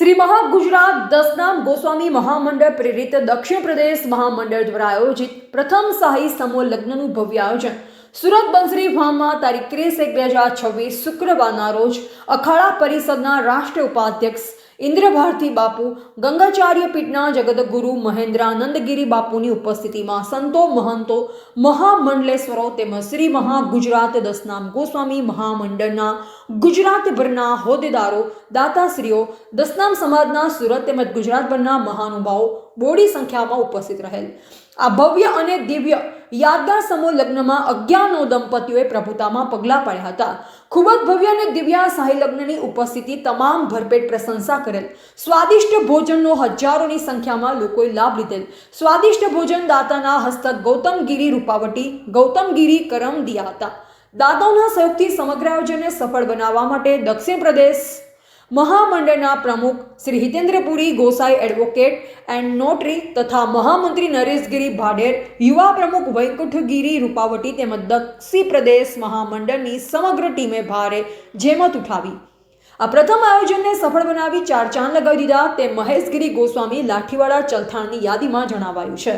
શ્રી મહાગુજરાત દસનામ ગોસ્વામી મહામંડળ પ્રેરિત દક્ષિણ પ્રદેશ મહામંડળ દ્વારા આયોજિત પ્રથમ શાહી સમૂહ લગ્નનું ભવ્ય આયોજન. સુરત બંસરી ફાર્મમાં તારીખ ત્રીસ એક બે હજાર છવ્વીસ શુક્રવારના રોજ અખાડા પરિષદના રાષ્ટ્રીય ઉપાધ્યક્ષ ઇન્દ્રભારતી બાપુ, ગંગાચાર્ય પીઠના જગદગુરુ મહેન્દ્રાનંદગીરી બાપુની ઉપસ્થિતિમાં સંતો, મહંતો, મહામંડલેશ્વરો તેમજ શ્રી મહા ગુજરાત દસનામ ગોસ્વામી મહામંડળના ગુજરાતભરના હોદ્દેદારો, દાતાશ્રીઓ, દસનામ સમાજના સુરત તેમજ ગુજરાતભરના મહાનુભાવો બોડી સંખ્યામાં ઉપસ્થિત રહેલ. આ ભવ્ય અને દિવ્ય યાદગાર સમૂહ લગ્નમાં અગિયારનો દંપતીઓએ પ્રભુતામાં પગલાં પડ્યા હતા. ખૂબ જ ભવ્ય અને દિવ્યા સાહી લગ્નની ઉપસ્થિતિ તમામ ભરપેટ પ્રશંસા કરેલ. સ્વાદિષ્ટ ભોજનનો હજારોની સંખ્યામાં લોકોએ લાભ લીધેલ. સ્વાદિષ્ટ ભોજન દાતાના હસ્તક ગૌતમગીરી રૂપાવટી, ગૌતમગીરી કરમ દિયા હતા. દાતાઓના સહયોગથી સમગ્ર આયોજનને સફળ બનાવવા માટે દક્ષિણ પ્રદેશ મહામંડળના પ્રમુખ Shri Hitendrapuri Gosai advocate and notary તથા મહામંત્રી નરેશગીરી ભાડેર, યુવા પ્રમુખ વૈકુંઠગીરી રૂપાવટી તેમજ દક્ષિણ પ્રદેશ મહામંડળની સમગ્ર ટીમે ભારે જેમત ઉઠાવી. આ પ્રથમ આયોજનને સફળ બનાવી ચાર ચાંદ લગાવી દીધા તે મહેશગીરી ગોસ્વામી લાઠીવાડા ચલથાણની યાદીમાં જણાવાયું છે.